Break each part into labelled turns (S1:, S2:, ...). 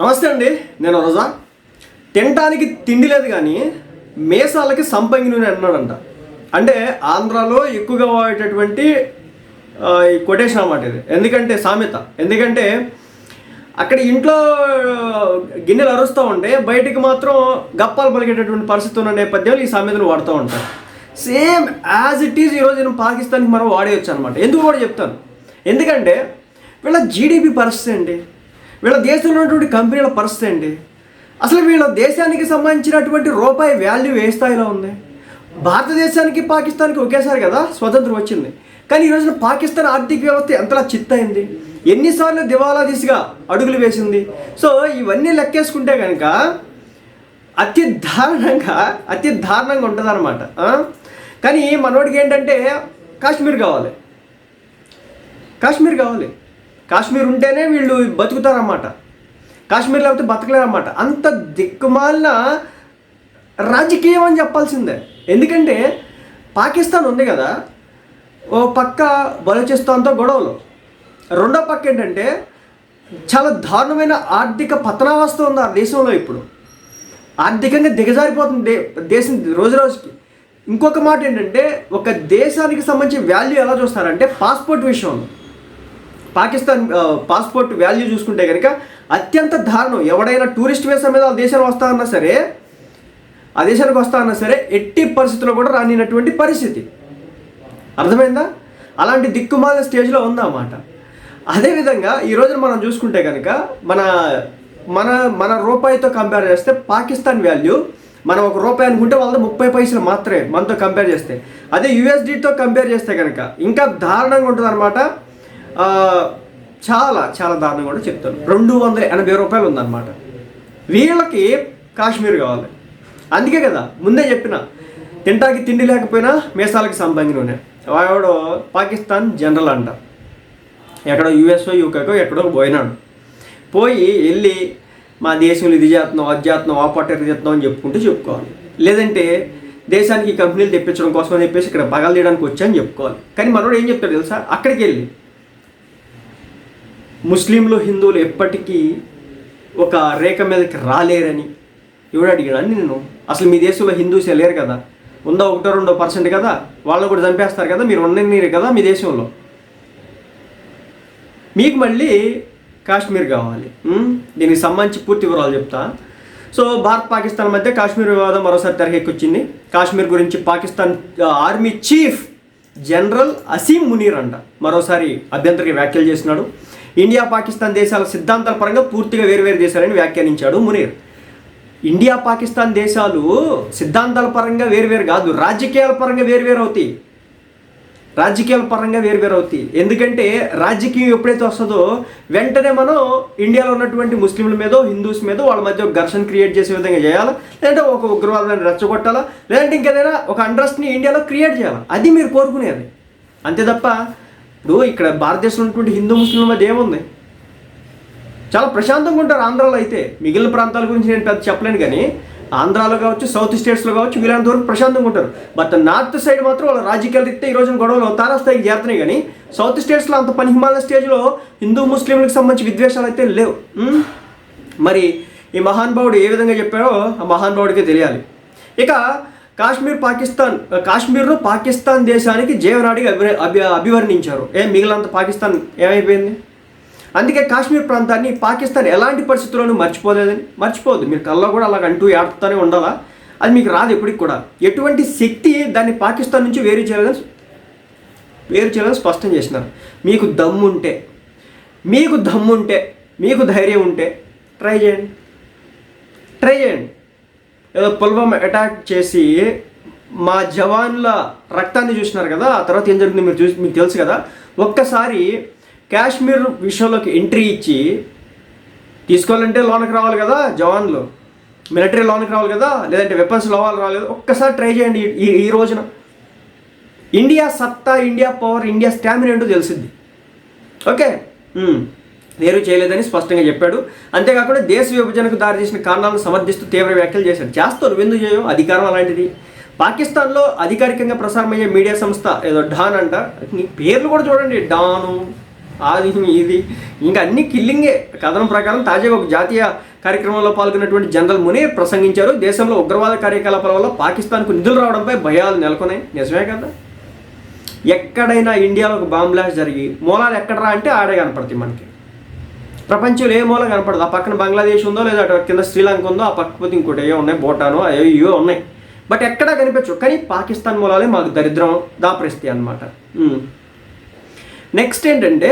S1: నమస్తే అండి నేను రోజా. తినటానికి తిండి లేదు కానీ మేసాలకి సంపంగి నూనె అన్నాడంట అంటే ఆంధ్రాలో ఎక్కువగా వాడేటటువంటి ఈ కొటేషన్ అన్నమాట ఇది. ఎందుకంటే సామెత. ఎందుకంటే అక్కడ ఇంట్లో గిన్నెలు అరుస్తూ ఉంటే బయటికి మాత్రం గప్పాలు పలికేటటువంటి పరిస్థితి ఉన్న నేపథ్యంలో ఈ సామెతను వాడుతూ ఉంటారు. సేమ్ యాజ్ ఇట్ ఈజ్ ఈరోజు నేను పాకిస్తాన్కి మనం వాడేయచ్చు అనమాట ఎందుకు కూడా చెప్తాను. ఎందుకంటే వీళ్ళ జీడిపి పరిస్థితి అండి వీళ్ళ దేశంలో ఉన్నటువంటి కంపెనీల పరిస్థితి అండి అసలు వీళ్ళ దేశానికి సంబంధించినటువంటి రూపాయి వాల్యూ ఏ స్థాయిలో ఉంది? భారతదేశానికి పాకిస్తాన్కి ఒకేసారి కదా స్వతంత్రం వచ్చింది. కానీ ఈ రోజున పాకిస్తాన్ ఆర్థిక వ్యవస్థ ఎంతలా చిత్తయింది ఎన్నిసార్లు దివాలా దిశగా అడుగులు వేసింది? సో ఇవన్నీ లెక్కేసుకుంటే కనుక అతి దారుణంగా అతి దారుణంగా ఉంటుంది అనమాట కానీ మనోడికి ఏంటంటే కాశ్మీర్ కావాలి. కాశ్మీర్ కావాలి. కాశ్మీర్ ఉంటేనే వీళ్ళు బతుకుతారన్నమాట. కాశ్మీర్ లేకపోతే బతకలేరన్నమాట. అంత దిక్కుమాలిన రాజకీయం అని చెప్పాల్సిందే. ఎందుకంటే పాకిస్తాన్ ఉంది కదా ఓ పక్క బలోచిస్తాన్తో గొడవలు. రెండో పక్క ఏంటంటే చాలా దారుణమైన ఆర్థిక పతనావస్థ ఉంది ఆ దేశంలో ఇప్పుడు. ఆర్థికంగా దిగజారిపోతుంది దే దేశం రోజు రోజుకి ఇంకొక మాట ఏంటంటే ఒక దేశానికి సంబంధించి వాల్యూ ఎలా చూస్తారంటే పాస్పోర్ట్ విషయంలో. పాకిస్తాన్ పాస్పోర్ట్ వాల్యూ చూసుకుంటే కనుక అత్యంత దారుణం. ఎవడైనా టూరిస్ట్ వేసా మీద ఆ దేశానికి వస్తా అన్నా సరే ఆ దేశానికి వస్తా అన్నా సరే ఎట్టి పరిస్థితుల్లో కూడా రానినటువంటి పరిస్థితి. అర్థమైందా? అలాంటి దిక్కుమాల స్టేజ్లో ఉందన్నమాట. అదేవిధంగా ఈ రోజున మనం చూసుకుంటే కనుక మన మన మన రూపాయితో కంపేర్ చేస్తే పాకిస్తాన్ వాల్యూ మనం ఒక రూపాయి అనుకుంటే వాళ్ళది ముప్పై పైసలు మాత్రమే మనతో కంపేర్ చేస్తే. అదే యూఎస్డితో కంపేర్ చేస్తే కనుక ఇంకా దారుణంగా ఉంటుంది అనమాట చాలా చాలా దారుణం కూడా చెప్తాను. రెండు వందల ఎనభై రూపాయలు ఉందన్నమాట. వీళ్ళకి కాశ్మీర్ కావాలి. అందుకే కదా ముందే చెప్పిన తింటాకి తిండి లేకపోయినా మేసాలకి సంబంధించిన వాడు పాకిస్తాన్ జనరల్ అంట. ఎక్కడో యూఎస్ఓ యూకేకో ఎక్కడో పోయినాడు. పోయి వెళ్ళి మా దేశంలో ఇది చేస్తున్నాం అది చేస్తున్నాం ఆ పట్ట ఇది చేస్తున్నాం అని చెప్పుకుంటూ చెప్పుకోవాలి. లేదంటే దేశానికి కంపెనీలు తెప్పించడం కోసం అని చెప్పేసి ఇక్కడ పగలు తీయడానికి వచ్చాయని చెప్పుకోవాలి. కానీ మనోడు ఏం చెప్తాడు తెలుసా? అక్కడికి వెళ్ళి ముస్లింలు హిందువులు ఎప్పటికీ ఒక రేఖ మీదకి రాలేరని ఎవడు అడిగాడు? నేను. అసలు మీ దేశంలో హిందూసే లేరు కదా? ఉందో ఒకటో రెండో పర్సెంట్ కదా? వాళ్ళని కూడా చంపేస్తారు కదా? మీరు ఉండనీరు కదా మీ దేశంలో? మీకు మళ్ళీ కాశ్మీర్ కావాలి. దీనికి సంబంధించి పూర్తి వివరాలు చెప్తా. సో భారత్ పాకిస్తాన్ మధ్య కాశ్మీర్ వివాదం మరోసారి తెరకెక్కొచ్చింది. కాశ్మీర్ గురించి Pakistan army chief general Asim Munir అంట. మరోసారి అభ్యంతరికి వ్యాఖ్యలు చేసినాడు. ఇండియా పాకిస్తాన్ దేశాల సిద్ధాంతాల పరంగా పూర్తిగా వేరువేరు దేశాలని వ్యాఖ్యానించాడు మునీర్. ఇండియా పాకిస్తాన్ దేశాలు సిద్ధాంతాల పరంగా వేరువేరు కాదు రాజకీయాల పరంగా వేరువేరు అవుతాయి. రాజకీయాల పరంగా వేరువేరు అవుతాయి. ఎందుకంటే రాజకీయం ఎప్పుడైతే వస్తుందో వెంటనే మనం ఇండియాలో ఉన్నటువంటి ముస్లింల మీద హిందూస్ మీద వాళ్ళ మధ్య ఒక ఘర్షణ క్రియేట్ చేసే విధంగా చేయాలా? లేదంటే ఒక ఉగ్రవాదాన్ని రెచ్చగొట్టాలా? లేదంటే ఇంకేదైనా ఒక అండ్రస్ట్ని ఇండియాలో క్రియేట్ చేయాలి? అది మీరు కోరుకునేది. అంతే తప్ప ఇప్పుడు ఇక్కడ భారతదేశంలో ఉన్నటువంటి హిందూ ముస్లింల మధ్య ఏముంది? చాలా ప్రశాంతంగా ఉంటారు ఆంధ్రాలో అయితే. మిగిలిన ప్రాంతాల గురించి నేను పెద్ద చెప్పలేను కానీ ఆంధ్రాలో కావచ్చు సౌత్ స్టేట్స్లో కావచ్చు వీళ్ళంత వరకు ప్రశాంతంగా ఉంటారు. బట్ నార్త్ సైడ్ మాత్రం వాళ్ళ రాజకీయాలు తిట్టే ఈ రోజున గొడవలు తారాస్థాయికి చేరుతున్నాయి కానీ సౌత్ స్టేట్స్లో అంత పని హిమాలయ స్టేజ్లో హిందూ ముస్లింలకు సంబంధించి విద్వేషాలు అయితే లేవు. మరి ఈ మహానుభావుడు ఏ విధంగా చెప్పారో ఆ మహానుభావుడికే తెలియాలి. ఇక కాశ్మీర్ పాకిస్తాన్ కాశ్మీర్ను పాకిస్తాన్ దేశానికి జీవనాడిగా అభి అభి అభివర్ణించారు. ఏ మిగిలినంత పాకిస్తాన్ ఏమైపోయింది? అందుకే కాశ్మీర్ ప్రాంతాన్ని పాకిస్తాన్ ఎలాంటి పరిస్థితుల్లోనూ మర్చిపోలేదని మర్చిపోదు. మీరు కల్లో కూడా అలాగ అంటూ ఆడుతూనే ఉండాలా? అది మీకు రాదు ఎప్పటికి కూడా. ఎటువంటి శక్తి దాన్ని పాకిస్తాన్ నుంచి వేరు చేయాలని వేరు చేయాలని స్పష్టం చేసినారు. మీకు దమ్ముంటే మీకు దమ్ముంటే మీకు ధైర్యం ఉంటే ట్రై చేయండి. ట్రై చేయండి. ఏదో పుల్వామా అటాక్ చేసి మా జవాన్ల రక్తాన్ని చూసినారు కదా ఆ తర్వాత ఏం జరిగింది మీరు చూసి మీకు తెలుసు కదా. ఒక్కసారి కాశ్మీర్ విషయంలోకి ఎంట్రీ ఇచ్చి తీసుకోవాలంటే లోనకి రావాలి కదా జవాన్లు. మిలిటరీ లోనికి రావాలి కదా లేదంటే వెపన్స్ లోవాలి రావాలి కదా ఒక్కసారి ట్రై చేయండి ఈ ఈ రోజున. ఇండియా సత్తా ఇండియా పవర్ ఇండియా స్టామినా ఏంటో తెలిసింది. Okay hmm. నేరు చేయలేదని స్పష్టంగా చెప్పాడు. అంతేకాకుండా దేశ విభజనకు దారితీసిన కారణాలను సమర్థిస్తూ తీవ్ర వ్యాఖ్యలు చేశాడు. చేస్తారు ఎందుకు చేయవు? అధికారం అలాంటిది. పాకిస్తాన్లో అధికారికంగా ప్రసారమయ్యే మీడియా సంస్థ ఏదో డాన్ అంట. నీ పేర్లు కూడా చూడండి. డాను అది ఇది ఇంకా అన్ని కిల్లింగే. కథనం ప్రకారం తాజాగా ఒక జాతీయ కార్యక్రమంలో పాల్గొన్నటువంటి జనరల్ మునీర్ ప్రసంగించారు. దేశంలో ఉగ్రవాద కార్యకలాపాల వల్ల పాకిస్తాన్కు నిధులు రావడంపై భయాలు నెలకొన్నాయి. నిజమే కదా? ఎక్కడైనా ఇండియాలో ఒక బాంబ్ బ్లాస్ట్ జరిగి మూలాలు ఎక్కడరా అంటే ఆడే కనపడతాయి మనకి. ప్రపంచంలో ఏ మూల కనపడదు? ఆ పక్కన బంగ్లాదేశ్ ఉందో లేదా అటు కింద శ్రీలంక ఉందో ఆ పక్కపోతే ఇంకోటి ఏవో ఉన్నాయి భూటాను అయ్యో ఇవో ఉన్నాయి. బట్ ఎక్కడా కనిపించవు. కానీ పాకిస్తాన్ మూలాలే మాకు దరిద్రం దాపరిస్తాయి అనమాట నెక్స్ట్ ఏంటంటే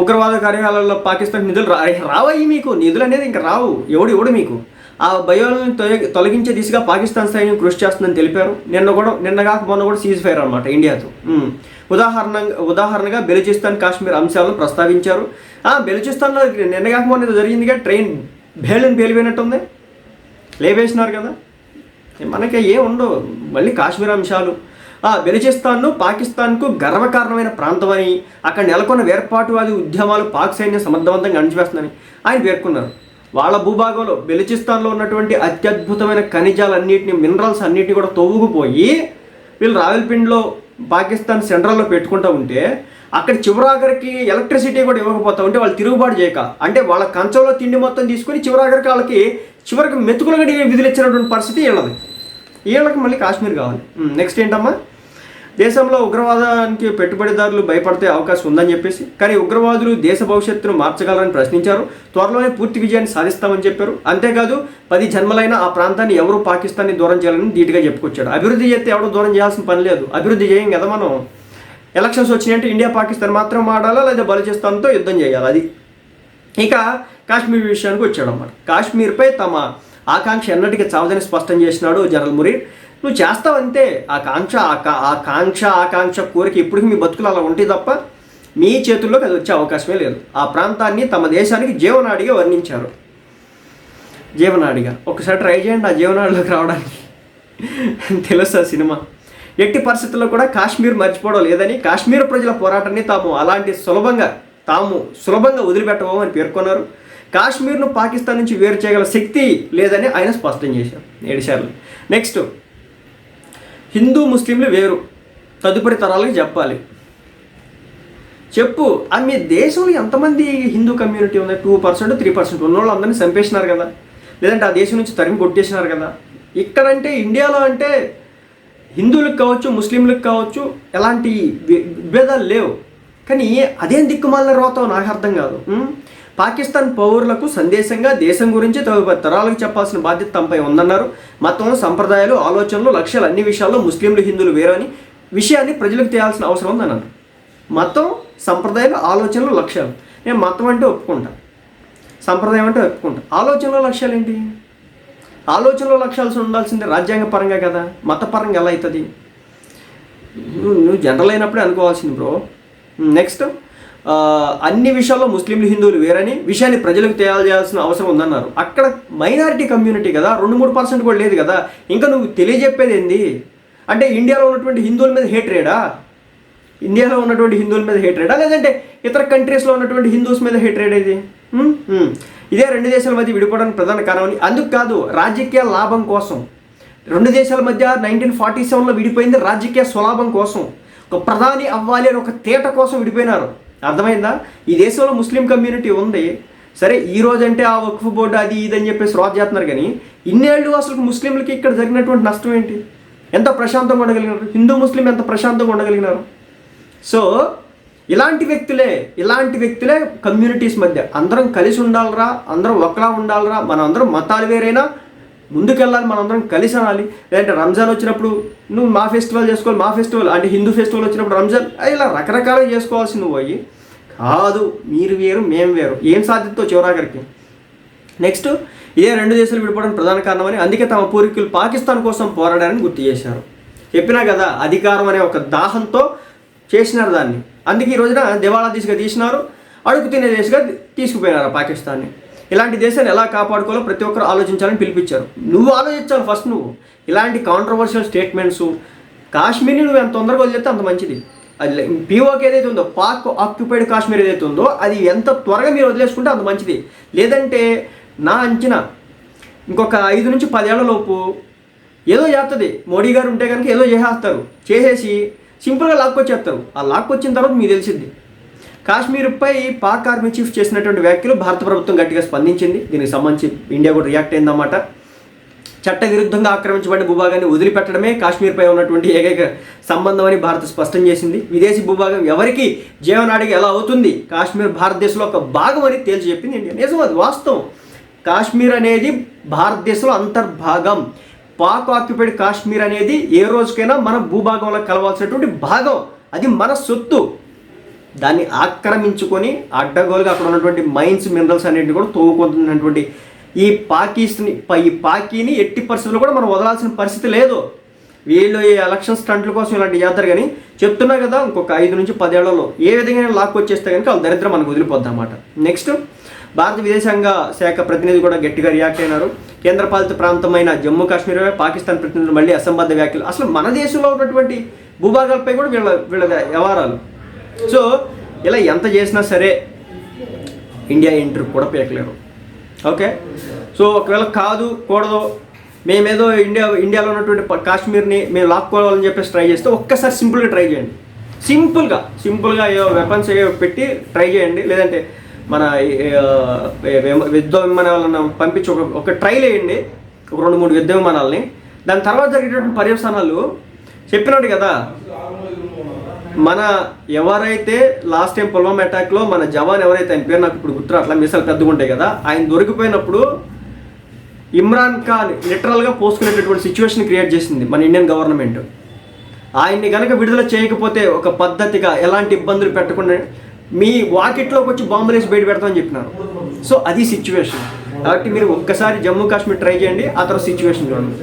S1: ఉగ్రవాద కార్యాలయాల్లో పాకిస్తాన్ నిధులు రా రావయ్యి మీకు. నిధులు అనేది ఇంకా రావు. ఎవడు ఎవడు మీకు? ఆ భయాలను తొలగించే దిశగా పాకిస్తాన్ సైన్యం కృషి చేస్తుందని తెలిపారు. నిన్న కూడా నిన్న కాక మొన్న కూడా సీజ్ ఫైర్ అనమాట ఇండియాతో. ఉదాహరణ ఉదాహరణగా బెలుచిస్తాన్ కాశ్మీర్ అంశాలను ప్రస్తావించారు. ఆ, బెలూచిస్తాన్లో నిన్న కాక మొన్న జరిగిందిగా ట్రైన్ బేళ్ళని పేలిపోయినట్టుంది లేవేసినారు కదా. మనకి ఏ ఉండవు. మళ్ళీ కాశ్మీర్ అంశాలు. ఆ, బెలూచిస్తాన్ను పాకిస్తాన్కు గర్వకారణమైన ప్రాంతమని అక్కడ నెలకొన్న వేర్పాటువాది ఉద్యమాలు పాక్ సైన్యం సమర్థవంతంగా అణిచివేస్తుందని ఆయన పేర్కొన్నారు. వాళ్ళ భూభాగంలో బెలిచిస్తాన్లో ఉన్నటువంటి అత్యద్భుతమైన ఖనిజాలన్నింటినీ మినరల్స్ అన్నిటిని కూడా తవ్వుకుపోయి వీళ్ళు రావెల్పిండిలో పాకిస్తాన్ సెంట్రల్లో పెట్టుకుంటూ ఉంటే అక్కడ చివరాఖరికి ఎలక్ట్రిసిటీ కూడా ఇవ్వకపోతా ఉంటే వాళ్ళు తిరుగుబాటు చేయక. అంటే వాళ్ళ కంచంలో తిండి మొత్తం తీసుకొని చివరాఖరికి వాళ్ళకి చివరికి మెతుకులుగా విధులు ఇచ్చినటువంటి పరిస్థితి వీళ్ళది. వీళ్ళకి మళ్ళీ కాశ్మీర్ కావాలి. నెక్స్ట్ ఏంటమ్మా? దేశంలో ఉగ్రవాదానికి పెట్టుబడిదారులు భయపడితే అవకాశం ఉందని చెప్పేసి కానీ ఉగ్రవాదులు దేశ భవిష్యత్తును మార్చగలరని ప్రశ్నించారు. త్వరలోనే పూర్తి విజయాన్ని సాధిస్తామని చెప్పారు. అంతేకాదు పది జన్మలైన ఆ ప్రాంతాన్ని ఎవరు పాకిస్తాన్ని దూరం చేయాలని ధీటుగా చెప్పుకొచ్చాడు. అభివృద్ధి చేస్తే ఎవరు దూరం చేయాల్సిన పని లేదు. అభివృద్ధి చేయం కదా మనం? ఎలక్షన్స్ వచ్చినాయంటే ఇండియా పాకిస్తాన్ మాత్రం ఆడాలా లేదా బలూచిస్తాన్తో యుద్ధం చేయాలి? అది ఇక కాశ్మీర్ విషయానికి వచ్చాడు అన్నమాట కాశ్మీర్పై తమ ఆకాంక్ష ఎన్నటికీ చావదని స్పష్టం చేసినాడు జనరల్ మురీర్. నువ్వు చేస్తావంతే ఆ కాంక్ష ఆ కా- కాంక్ష ఆకాంక్ష కోరిక ఇప్పటికీ మీ బతుకులు అలా ఉంటాయి తప్ప మీ చేతుల్లోకి అది వచ్చే అవకాశమే లేదు. ఆ ప్రాంతాన్ని తమ దేశానికి జీవనాడిగా వర్ణించారు. జీవనాడిగా. ఒకసారి ట్రై చేయండి ఆ జీవనాడిలోకి రావడానికి. తెలుసా సినిమా? ఎట్టి పరిస్థితుల్లో కూడా కాశ్మీర్ మర్చిపోవడం లేదని కాశ్మీర్ ప్రజల పోరాటాన్ని తాము అలాంటి సులభంగా తాము సులభంగా వదిలిపెట్టబోమని పేర్కొన్నారు. కాశ్మీర్ను పాకిస్తాన్ నుంచి వేరు చేయగల శక్తి లేదని ఆయన స్పష్టం చేశారు. ఏడుసార్లు నెక్స్ట్. హిందూ ముస్లింలు వేరు. తదుపరి తరాలకి చెప్పాలి. చెప్పు ఆ మీ దేశంలో ఎంతమంది హిందూ కమ్యూనిటీ ఉంది? టూ పర్సెంట్ త్రీ పర్సెంట్ ఉన్న వాళ్ళు అందరినీ చంపేసినారు కదా? లేదంటే ఆ దేశం నుంచి తరిమి కొట్టేసినారు కదా? ఇక్కడంటే ఇండియాలో అంటే హిందువులకు కావచ్చు ముస్లింలకు కావచ్చు ఎలాంటి విభేదాలు లేవు. కానీ అదేం దిక్కుమాలిన రోతం నాకు అర్థం కాదు. పాకిస్తాన్ పౌరులకు సందేశంగా దేశం గురించి తదుపరి తరాలకు చెప్పాల్సిన బాధ్యత తమపై ఉందన్నారు. మతం సంప్రదాయాలు ఆలోచనలు లక్ష్యాలు అన్ని విషయాల్లో ముస్లింలు హిందువులు వేరని విషయాన్ని ప్రజలకు తేయాల్సిన అవసరం ఉందన్నారు. మతం సంప్రదాయాలు ఆలోచనలు లక్ష్యాలు. నేను మతం అంటే ఒప్పుకుంటా. సంప్రదాయం అంటే ఒప్పుకుంటా. ఆలోచనలో లక్ష్యాలు ఏంటి? ఆలోచనలో లక్ష్యాలు ఉండాల్సిందే రాజ్యాంగ పరంగా కదా. మతపరంగా ఎలా అవుతుంది? నువ్వు నువ్వు జనరల్ అయినప్పుడే అనుకోవాల్సింది బ్రో. నెక్స్ట్. అన్ని విషయాల్లో ముస్లింలు హిందువులు వేరని విషయాన్ని ప్రజలకు తెలియజేయాల్సిన అవసరం ఉందన్నారు. అక్కడ మైనారిటీ కమ్యూనిటీ కదా రెండు మూడు పర్సెంట్ కూడా లేదు కదా. ఇంకా నువ్వు తెలియజెప్పేది ఏంది? అంటే ఇండియాలో ఉన్నటువంటి హిందువుల మీద హేట్రేడా ఇండియాలో ఉన్నటువంటి హిందువుల మీద హేట్రేడా లేదంటే ఇతర కంట్రీస్లో ఉన్నటువంటి హిందూస్ మీద హేట్రేడ్ ఇది ఇదే రెండు దేశాల మధ్య విడిపోవడానికి ప్రధాన కారణం అని. అందుకు కాదు రాజకీయ లాభం కోసం. రెండు దేశాల మధ్య నైన్టీన్ ఫార్టీ సెవెన్లో విడిపోయింది రాజకీయ స్వలాభం కోసం. ఒక ప్రధాని అవ్వాలి అని ఒక తేట కోసం విడిపోయినారు. అర్థమైందా? ఈ దేశంలో ముస్లిం కమ్యూనిటీ ఉంది. సరే ఈ రోజంటే ఆ వక్ఫ్ బోర్డు అది ఇది అని చెప్పేసి రాజు చేస్తున్నారు కానీ ఇన్నేళ్ళు అసలు ముస్లింలకి ఇక్కడ జరిగినటువంటి నష్టం ఏంటి? ఎంత ప్రశాంతంగా ఉండగలిగినారు? హిందూ ముస్లిం ఎంత ప్రశాంతంగా ఉండగలిగినారు? సో ఇలాంటి వ్యక్తులే ఇలాంటి వ్యక్తులే కమ్యూనిటీస్ మధ్య అందరం కలిసి ఉండాలరా అందరం ఒకలా ఉండాలరా మనం అందరం మతాలు వేరైనా ముందుకెళ్ళాలి మనందరం కలిసి అనాలి లేదంటే రంజాన్ వచ్చినప్పుడు నువ్వు మా ఫెస్టివల్ చేసుకోవాలి మా ఫెస్టివల్ అంటే హిందూ ఫెస్టివల్ వచ్చినప్పుడు రంజాన్ ఇలా రకరకాలుగా చేసుకోవాల్సి నువ్వు అయ్యి. కాదు మీరు వేరు మేము వేరు. ఏం సాధ్యతో చివరాగరికి నెక్స్ట్ ఇదే రెండు దేశాలు విడిపోవడానికి ప్రధాన కారణమని అందుకే తమ పూర్వీకులు పాకిస్తాన్ కోసం పోరాడారని గుర్తు చేశారు. చెప్పినా కదా అధికారం అనే ఒక దాహంతో చేసినారు దాన్ని. అందుకే ఈ రోజున దివాళా దిశగా తీసినారు అడుగు తినే దిశగా తీసుకుపోయినారు పాకిస్తాన్ని. ఇలాంటి దేశాన్ని ఎలా కాపాడుకోవాలో ప్రతి ఒక్కరు ఆలోచించాలని పిలిపించారు. నువ్వు ఆలోచించాలి ఫస్ట్ నువ్వు. ఇలాంటి కాంట్రవర్షియల్ స్టేట్మెంట్స్ కాశ్మీర్ని నువ్వు ఎంత తొందరగా వదిలేస్తే అంత మంచిది. అది పీఓకి ఏదైతే ఉందో పాక్ ఆక్యుపైడ్ కాశ్మీర్ ఏదైతే ఉందో అది ఎంత త్వరగా మీరు వదిలేసుకుంటే అంత మంచిది. లేదంటే నా అంచనా ఇంకొక ఐదు నుంచి లోపు ఏదో చేస్తుంది మోడీ గారు ఉంటే కనుక ఏదో చేసేస్తారు. చేసేసి సింపుల్గా లాక్కొచ్చేస్తారు. ఆ లాక్కొచ్చిన తర్వాత మీకు తెలిసింది కాశ్మీర్పై పాక్ ఆర్మీ చీఫ్ చేసినటువంటి వ్యాఖ్యలు భారత ప్రభుత్వం గట్టిగా స్పందించింది. దీనికి సంబంధించి ఇండియా కూడా రియాక్ట్ అయిందన్నమాట. చట్టవిరుద్ధంగా ఆక్రమించబడిన భూభాగాన్ని వదిలిపెట్టడమే కాశ్మీర్పై ఉన్నటువంటి ఏకైక సంబంధం అని భారత్ స్పష్టం చేసింది. విదేశీ భూభాగం ఎవరికి జీవనాడికి ఎలా అవుతుంది? కాశ్మీర్ భారతదేశంలో ఒక భాగం అని తేల్చి చెప్పింది ఇండియా. నిజం అది వాస్తవం. కాశ్మీర్ అనేది భారతదేశంలో అంతర్భాగం. పాక్ ఆక్యుపైడ్ కాశ్మీర్ అనేది ఏ రోజుకైనా మన భూభాగంలో కలవాల్సినటువంటి భాగం. అది మన సొత్తు. దాన్ని ఆక్రమించుకొని అడ్డగోలుగా అక్కడ ఉన్నటువంటి మైన్స్ మినరల్స్ అనేటివి కూడా తోగుకుంటున్నటువంటి ఈ పాకీస్ని ఈ పాకీని ఎట్టి పరిస్థితుల్లో కూడా మనం వదలాల్సిన పరిస్థితి లేదు. వీళ్ళు ఈ ఎలక్షన్ స్టంట్ల కోసం ఇలాంటి చేస్తారు కానీ చెప్తున్నా కదా ఇంకొక ఐదు నుంచి పదేళ్ళలో ఏ విధంగా లాక్ వచ్చేస్తే కనుక వాళ్ళ దరిద్రం మనకు వదిలిపోద్ది అనమాట నెక్స్ట్ భారత విదేశాంగ శాఖ ప్రతినిధి కూడా గట్టిగా రియాక్ట్ అయినారు. కేంద్రపాలిత ప్రాంతమైన జమ్మూ కాశ్మీర్ పాకిస్తాన్ ప్రతినిధులు మళ్ళీ అసంబద్ధ వ్యాఖ్యలు. అసలు మన దేశంలో ఉన్నటువంటి భూభాగాలపై కూడా వీళ్ళ వీళ్ళ వ్యవహారాలు. సో ఇలా ఎంత చేసినా సరే ఇండియా ఎంట్రీ కూడా పీకలేరు. ఓకే? సో ఒకవేళ కాదు కూడదు మేమేదో ఇండియా ఇండియాలో ఉన్నటువంటి కాశ్మీర్ని మేము లాక్కోవాలని చెప్పేసి ట్రై చేస్తే ఒక్కసారి సింపుల్గా ట్రై చేయండి. సింపుల్గా సింపుల్గా ఏవో వెపన్స్ ఏవో పెట్టి ట్రై చేయండి. లేదంటే మన యుద్ధ విమానాలను పంపించి ఒక ఒక ట్రైల్ వేయండి. ఒక రెండు మూడు యుద్ధ విమానాలని. దాని తర్వాత జరిగేటువంటి పర్యవసానాలు చెప్పినాడు కదా? మన ఎవరైతే లాస్ట్ టైం పుల్వామా అటాక్లో మన జవాన్ ఎవరైతే ఆయన పేరు నాకు ఇప్పుడు గుర్తు అట్లా మిసాలు పెద్దగా ఉంటాయి కదా ఆయన దొరికిపోయినప్పుడు ఇమ్రాన్ ఖాన్ లిటరల్గా పోసుకునేటటువంటి సిచ్యువేషన్ క్రియేట్ చేసింది మన ఇండియన్ గవర్నమెంట్ ఆయన్ని కనుక విడుదల చేయకపోతే ఒక పద్ధతిగా ఎలాంటి ఇబ్బందులు పెట్టకుండా మీ వాకిట్లోకి వచ్చి బాంబులేసి బయట పెడతామని చెప్పినారు. సో అది సిచ్యువేషన్ కాబట్టి మీరు ఒక్కసారి జమ్మూ కాశ్మీర్ ట్రై చేయండి ఆ తర్వాత సిచ్యువేషన్ చూడండి.